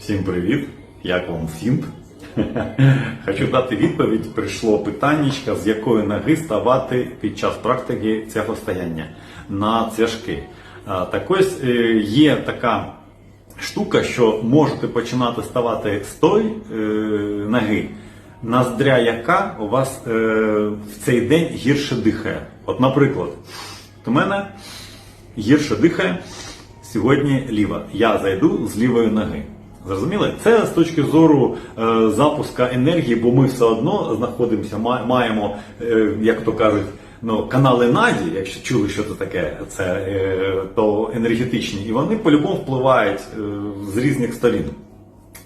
Всім привіт! Як вам всім? Хочу дати відповідь. Прийшло питаннячка, з якої ноги ставати під час практики цехостояння на цяжки. Так ось е, є така штука, що можете починати ставати з тої е, ноги, ноздря яка у вас е, в цей день гірше дихає. От, наприклад, у мене гірше дихає сьогодні ліва. Я зайду з лівої ноги. Зрозуміли? Це з точки зору е, запуска енергії, бо ми все одно знаходимося, маємо, е, як то кажуть, ну, канали Наді, якщо чули, що це таке, це е, то енергетичні, і вони по-любому впливають е, з різних сторін.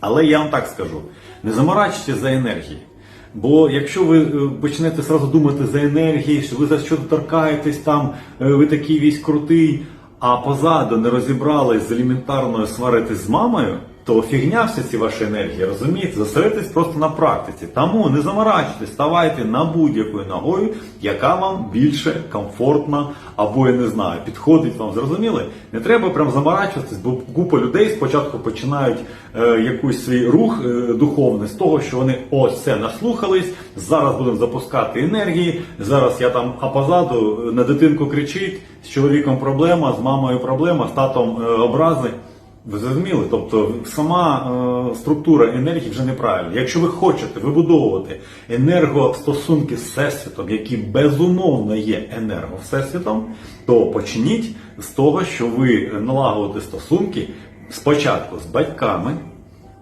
Але я вам так скажу: не заморачуйтесь за енергії. Бо якщо ви е, почнете сразу думати за енергії, що ви за що торкаєтесь там, е, ви такий весь крутий, а позаду не розібрались з елементарною сваритись з мамою, то фігня всі ці ваші енергії, розумієте? Зосередитесь просто на практиці. Тому не заморачуйтесь, ставайте на будь-якою ногою, яка вам більше комфортна, або я не знаю, підходить вам. Зрозуміли? Не треба прям заморачуватись, бо купа людей спочатку починають е, якийсь свій рух е, духовний з того, що вони ось це наслухались, зараз будемо запускати енергії. Зараз я там а позаду на дитинку кричить, з чоловіком проблема, з мамою проблема, з татом е, образи. Ви зрозуміли? Тобто сама е, структура енергії вже неправильна. Якщо ви хочете вибудовувати енергостосунки з Всесвітом, які безумовно є енерго-всесвітом, то почніть з того, що ви налагодите стосунки спочатку з батьками.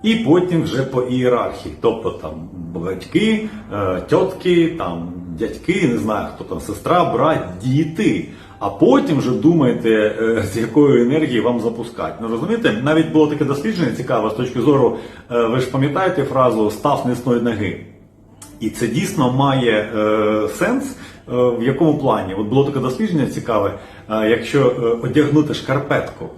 І потім вже по ієрархії, тобто там батьки, е, тітки, там дядьки, не знаю хто там, сестра, брат, діти. А потім вже думайте, е, з якої енергії вам запускати. Ну розумієте, навіть було таке дослідження цікаве з точки зору, е, ви ж пам'ятаєте фразу став несної ноги. І це дійсно має е, сенс. Е, в якому плані? От було таке дослідження цікаве, е, якщо е, одягнути шкарпетку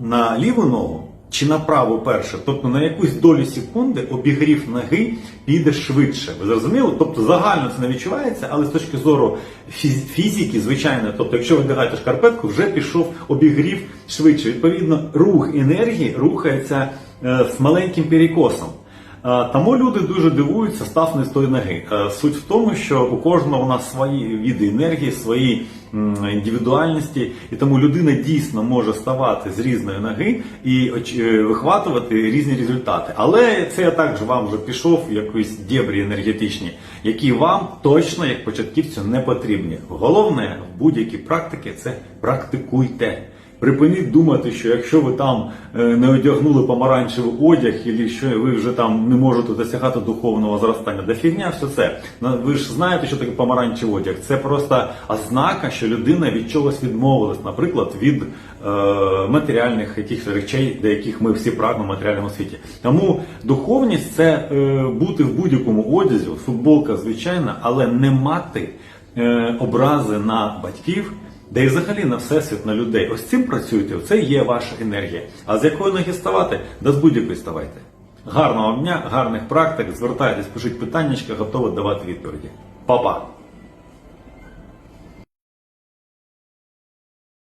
на ліву ногу чи направо перше, тобто на якусь долю секунди обігрів ноги піде швидше. Ви зрозуміли? Тобто загально це не відчувається, але з точки зору фіз- фізики, звичайно, тобто, якщо ви вдягаєте шкарпетку, вже пішов обігрів швидше. Відповідно, рух енергії рухається е, з маленьким перекосом. Е, Тому люди дуже дивуються став не з тої ноги. Е, Суть в тому, що у кожного у нас свої види енергії, свої індивідуальності, і тому людина дійсно може ставати з різної ноги і е, вихватувати різні результати. Але це я також вам вже пішов в якісь дєбрі енергетичні, які вам точно як початківцю не потрібні. Головне в будь-якій практиці це практикуйте. Припиніть думати, що якщо ви там е, не одягнули помаранчевий одяг, і що ви вже там не можете досягати духовного зростання. Да фігня все це. Ви ж знаєте, що таке помаранчевий одяг. Це просто ознака, що людина від чогось відмовилась, наприклад, від е, матеріальних якихось речей, до яких ми всі прагнемо в матеріальному світі. Тому духовність це е, бути в будь-якому одязі, футболка звичайна, але не мати е, образи на батьків. Де і взагалі на всесвіт, на людей. Ось цим працюйте, це є ваша енергія. А з якої ноги ставати? Да з будь-якої ставайте. Гарного дня, гарних практик, звертайтесь, пишіть питання, готовий давати відповіді. Па-па!